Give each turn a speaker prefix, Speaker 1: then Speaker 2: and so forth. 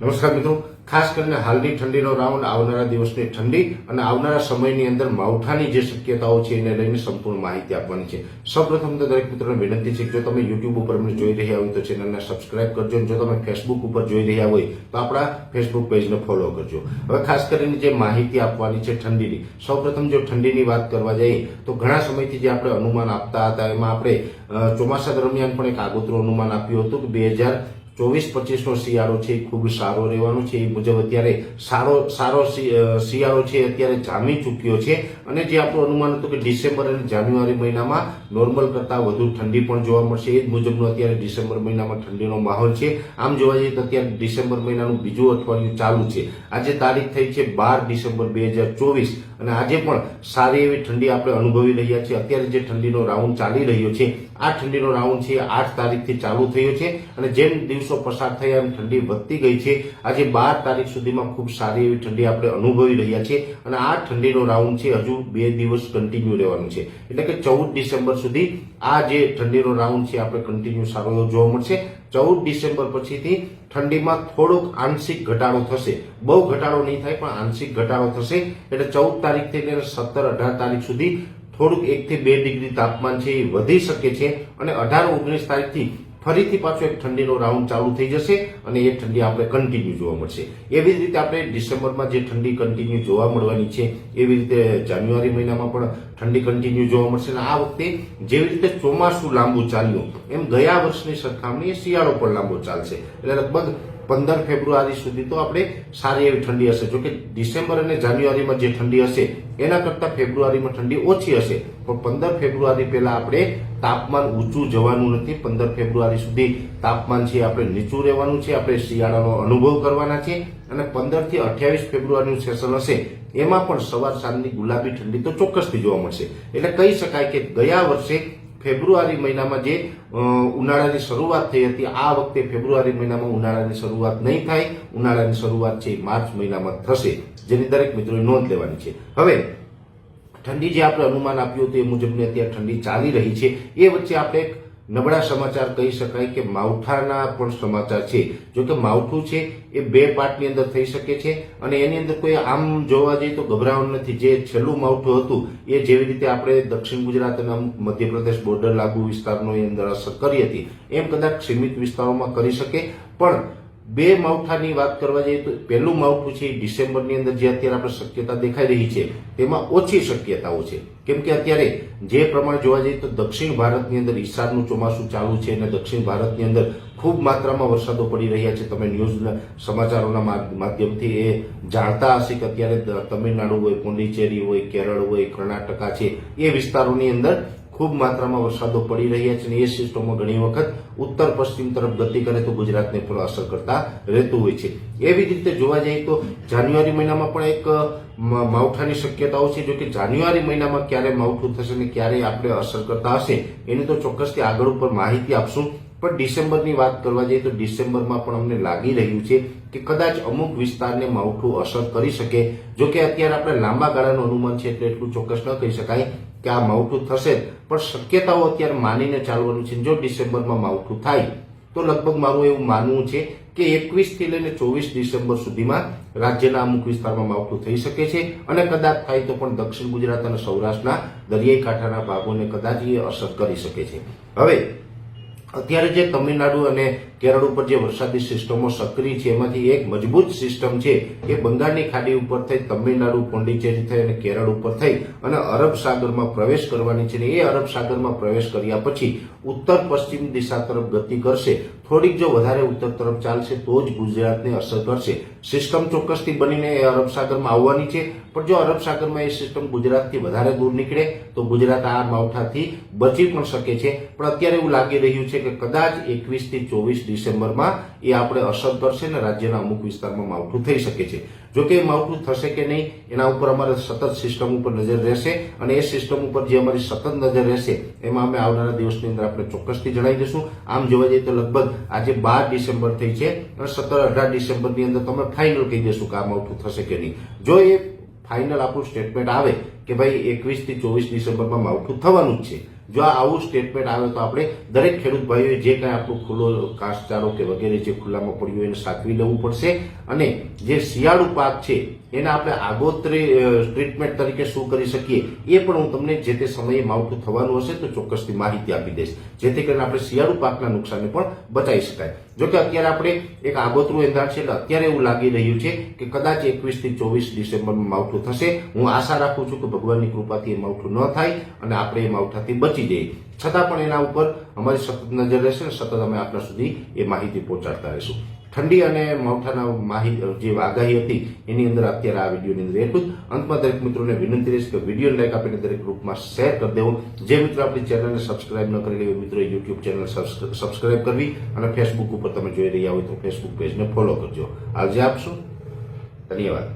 Speaker 1: નમસ્કાર મિત્રો. ખાસ કરીને હાલની ઠંડીનો રાઉન્ડ આવનારા દિવસની ઠંડી અને આવનારા સમયની અંદર માવઠાની જે શક્યતાઓ છે એને લઈને સંપૂર્ણ માહિતી આપવાની છે. સૌપ્રથમ તો દરેક મિત્રોને વિનંતી છે જો તમે યુટ્યુબ ઉપર અમને જોઈ રહ્યા હોય તો ચેનલને સબસ્ક્રાઇબ કરજો જો તમે ફેસબુક ઉપર જોઈ રહ્યા હોય તો આપણા ફેસબુક પેજને ફોલો કરજો. હવે ખાસ કરીને જે માહિતી આપવાની છે ઠંડીની. સૌપ્રથમ જો ઠંડીની વાત કરવા જઈએ તો ઘણા સમયથી જે આપણે અનુમાન આપતા હતા, એમાં આપણે ચોમાસા દરમિયાન પણ એક આગોતરું અનુમાન આપ્યું હતું કે બે હજાર ચોવીસ પચીસનો શિયાળો છે, એ ખૂબ સારો રહેવાનો છે. એ મુજબ અત્યારે સારો સારો શિયાળો છે, અત્યારે જામી ચૂક્યો છે. અને જે આપણું અનુમાન હતું કે ડિસેમ્બર અને જાન્યુઆરી મહિનામાં નોર્મલ કરતાં વધુ ઠંડી પણ જોવા મળશે. એ જ મુજબનું અત્યારે ડિસેમ્બર મહિનામાં ઠંડીનો માહોલ છે. આમ જોવા જઈએ તો અત્યારે ડિસેમ્બર મહિનાનું બીજું અઠવાડિયું ચાલુ છે. આજે તારીખ થઈ છે બાર ડિસેમ્બર બે હજાર ચોવીસ. અને આજે પણ સારી એવી ઠંડી આપણે અનુભવી રહ્યા છીએ. અત્યારે જે ઠંડીનો રાઉન્ડ ચાલી રહ્યો છે, આ ઠંડીનો રાઉન્ડ છે આઠ તારીખથી ચાલુ થયો છે અને જેમ દિવસો પસાર થયા એમ ઠંડી વધતી ગઈ છે. આજે બાર તારીખ સુધીમાં ખૂબ સારી એવી ઠંડી આપણે અનુભવી રહ્યા છીએ અને આ ઠંડીનો રાઉન્ડ છે હજુ બે દિવસ કન્ટિન્યુ રહેવાનું છે. એટલે કે ચૌદ ડિસેમ્બર સુધી આ જે ઠંડીનો રાઉન્ડ છે આપણે કન્ટિન્યુ સારો એવો જોવા મળશે. ચૌદ ડિસેમ્બર પછીથી ઠંડીમાં થોડોક આંશિક ઘટાડો થશે. બહુ ઘટાડો નહીં થાય, પણ આંશિક ઘટાડો થશે. એટલે ચૌદ તારીખથી લઈને સત્તર અઢાર તારીખ સુધી થોડુંક એકથી બે ડિગ્રી તાપમાન છે એ વધી શકે છે. અને અઢાર, ઓગણીસ તારીખથી ફરીથી પાછો એક ઠંડીનો રાઉન્ડ ચાલુ થઈ જશે અને એ ઠંડી આપણે કન્ટિન્યુ જોવા મળશે. એવી જ રીતે આપણે ડિસેમ્બરમાં જે ઠંડી કન્ટિન્યુ જોવા મળવાની છે, એવી રીતે જાન્યુઆરી મહિનામાં પણ ઠંડી કન્ટિન્યુ જોવા મળશે. અને આ વખતે જેવી રીતે ચોમાસું લાંબુ ચાલ્યું, એમ ગયા વર્ષની સરખામણીએ શિયાળો પણ લાંબો ચાલશે. એટલે લગભગ પંદર ફેબ્રુઆરી સુધી તો આપણે સારી એવી ઠંડી હશે. જોકે ડિસેમ્બર અને જાન્યુઆરીમાં જે ઠંડી હશે, એના કરતાં ફેબ્રુઆરીમાં ઠંડી ઓછી હશે. પણ પંદર ફેબ્રુઆરી પહેલા આપણે તાપમાન ઊંચું જવાનું નથી. પંદર ફેબ્રુઆરી સુધી તાપમાન છે, આપણે નીચું રહેવાનું છે, આપણે શિયાળાનો અનુભવ કરવાના છે અને પંદરથી અઠ્યાવીસ ફેબ્રુઆરીનું સેશન હશે. એમાં પણ સવાર સાંજની ગુલાબી ઠંડી તો ચોક્કસથી જોવા મળશે. એટલે કહી શકાય કે ગયા વર્ષે ફેબ્રુઆરી મહિનામાં જે ઉનાળાની શરૂઆત થઈ હતી, આ વખતે ફેબ્રુઆરી મહિનામાં ઉનાળાની શરૂઆત નહીં થાય. ઉનાળાની શરૂઆત છે, માર્ચ મહિનામાં થશે. જેની દરેક મિત્રોએ નોંધ લેવાની છે. હવે ઠંડી જે આપણે અનુમાન આપ્યું હતું એ મુજબની અત્યારે ઠંડી ચાલી રહી છે. એ વચ્ચે આપણે એક નબળા સમાચાર કહી શકાય કે માવઠાના પણ સમાચાર છે. જો કે માવઠું છે એ બે પાર્ટની અંદર થઈ શકે છે અને એની અંદર કોઈ આમ જોવા જઈએ તો ગભરાવાનું નથી. જે છેલ્લું માવઠું હતું એ જેવી રીતે આપણે દક્ષિણ ગુજરાત અને મધ્યપ્રદેશ બોર્ડર લાગુ વિસ્તારનો એ અંદર અસર કરી હતી. એમ કદાચ સીમિત વિસ્તારોમાં કરી શકે. પણ બે માવઠાની વાત કરવા જઈએ તો પહેલું માવઠું છે ડિસેમ્બરની અંદર જે અત્યારે આપણે શક્યતા દેખાઈ રહી છે, તેમાં ઓછી શક્યતાઓ છે. કેમ કે અત્યારે જે પ્રમાણે જોવા જઈએ તો દક્ષિણ ભારતની અંદર ઈશાનનું ચોમાસું ચાલુ છે અને દક્ષિણ ભારતની અંદર ખૂબ માત્રામાં વરસાદો પડી રહ્યા છે. તમે ન્યૂઝના સમાચારોના માધ્યમથી એ જાણતા હશે કે અત્યારે તમિલનાડુ હોય, પોંડિચેરી હોય, કેરળ હોય, કર્ણાટકા છે. એ વિસ્તારોની અંદર ખૂબ માત્રામાં વરસાદો પડી રહ્યા છે અને એ સિસ્ટમો ઘણી વખત ઉત્તર પશ્ચિમ તરફ ગતિ કરે તો ગુજરાતને પણ અસર કરતા રહેતું હોય છે. એવી જ રીતે જોવા જઈએ તો જાન્યુઆરી મહિનામાં પણ એક માવઠાની શક્યતાઓ છે જો કે જાન્યુઆરી મહિનામાં ક્યારે માવઠું થશે અને ક્યારે આપણે અસર કરતા હશે એની તો ચોક્કસથી આગળ ઉપર માહિતી આપશું. પણ ડિસેમ્બરની વાત કરવા જઈએ તો ડિસેમ્બરમાં પણ અમને લાગી રહ્યું છે કે કદાચ અમુક વિસ્તારને માવઠું અસર કરી શકે. જો કે અત્યારે આપણે લાંબા ગાળાનું અનુમાન છે એટલે એટલું ચોક્કસ ન કહી શકાય. કે આ માવઠું થશે. પણ શક્યતાઓ અત્યારે માનીને ચાલવાનું છે. જો ડિસેમ્બરમાં માવઠું થાય, તો લગભગ મારું એવું માનવું છે કે એકવીસથી લઈને ચોવીસ ડિસેમ્બર સુધીમાં રાજ્યના અમુક વિસ્તારમાં માવઠું થઈ શકે છે. અને કદાચ થાય તો પણ દક્ષિણ ગુજરાત અને સૌરાષ્ટ્રના દરિયાઈ કાંઠાના ભાગોને કદાચ એ અસર કરી શકે છે. હવે, અત્યારે જે તમિલનાડુ અને કેરળ ઉપર જે વરસાદી સિસ્ટમો સક્રિય છે, એમાંથી એક મજબૂત સિસ્ટમ છે એ બંગાળની ખાડી ઉપર થઈ, તમિલનાડુ, પોંડિચેરી થઈ અને કેરળ ઉપર થઈ અને અરબ સાગરમાં પ્રવેશ કરવાની છે અને એ અરબ સાગરમાં પ્રવેશ કર્યા પછી ઉત્તર પશ્ચિમ દિશા તરફ ગતિ કરશે. થોડીક જો વધારે ઉત્તર તરફ ચાલશે તો જ ગુજરાતને અસર કરશે. સિસ્ટમ ચોક્કસથી બનીને એ અરબ સાગરમાં આવવાની છે, પણ જો અરબ સાગરમાં એ સિસ્ટમ ગુજરાતથી વધારે દૂર નીકળે, તો ગુજરાત આ માવઠાથી બચી પણ શકે છે. પણ અત્યારે એવું લાગી રહ્યું છે કે કદાચ એકવીસથી ચોવીસ ડિસેમ્બરમાં એ આપણે અસર કરશે અને રાજ્યના અમુક વિસ્તારમાં માવઠું થઈ શકે છે. જો કે એ માવઠું થશે કે નહીં, એના ઉપર અમારે સતત સિસ્ટમ ઉપર નજર રહેશે અને એ સિસ્ટમ ઉપર જે અમારી સતત નજર રહેશે, એમાં અમે આવનારા દિવસની અંદર આપણે ચોક્કસથી જણાવી દઈશું. આમ જોવા જઈએ તો લગભગ આજે બાર ડિસેમ્બર થઈ છે અને સત્તર અઢાર ડિસેમ્બરની અંદર તમે ફાઇનલ કહી દેશું કે આ માવઠું થશે કે નહીં. જો એ ફાઇનલ આપણું સ્ટેટમેન્ટ આવે કે ભાઈ એકવીસથી ચોવીસ ડિસેમ્બરમાં માવઠું થવાનું જ છે જો આવું સ્ટેટમેન્ટ આવે તો આપણે દરેક ખેડૂત ભાઈઓએ જે કાંઈ આપણું ખુલ્લો ઘાસચારો કે વગેરે જે ખુલ્લામાં પડ્યું એને સાચવી લેવું પડશે. અને જે શિયાળુ પાક છે એને આપણે આગોતરી ટ્રીટમેન્ટ તરીકે શું કરી શકીએ, એ પણ હું તમને જે તે સમયે માવઠું થવાનું હશે તો ચોક્કસથી માહિતી આપી દઈશ. જેથી કરીને આપણે શિયાળુ પાકના નુકસાનને પણ બચાવી શકાય. જો કે અત્યારે આપણે એક આગોતરું એંધાણ છે એટલે અત્યારે એવું લાગી રહ્યું છે કે કદાચ એકવીસથી ચોવીસ ડિસેમ્બરમાં માવઠું થશે. હું આશા રાખું છું કે ભગવાનની કૃપાથી એ માવઠું ન થાય અને આપણે એ માવઠાથી બચી જઈએ. છતાં પણ એના ઉપર અમારી સતત નજર રહેશે ને સતત અમે આપણા સુધી એ માહિતી પહોંચાડતા રહીશું. ઠંડી અને માવઠાના માહિત જે આગાહી હતી, એની અંદર અત્યારે આ વિડીયોની અંદર એટલું જ. અંતમાં દરેક મિત્રોને વિનંતી રહીશ કે વીડિયો લાઈક આપીને દરેક ગ્રુપમાં શેર કરી દેવો. જે મિત્રો આપણી ચેનલને સબસ્ક્રાઇબ ન કરેલી હોય, મિત્રો યુટ્યુબ ચેનલ સબસ્ક્રાઇબ કરવી અને ફેસબુક ઉપર તમે જોઈ રહ્યા હોય તો ફેસબુક પેજને ફોલો કરજો. આજે આપશું ધન્યવાદ.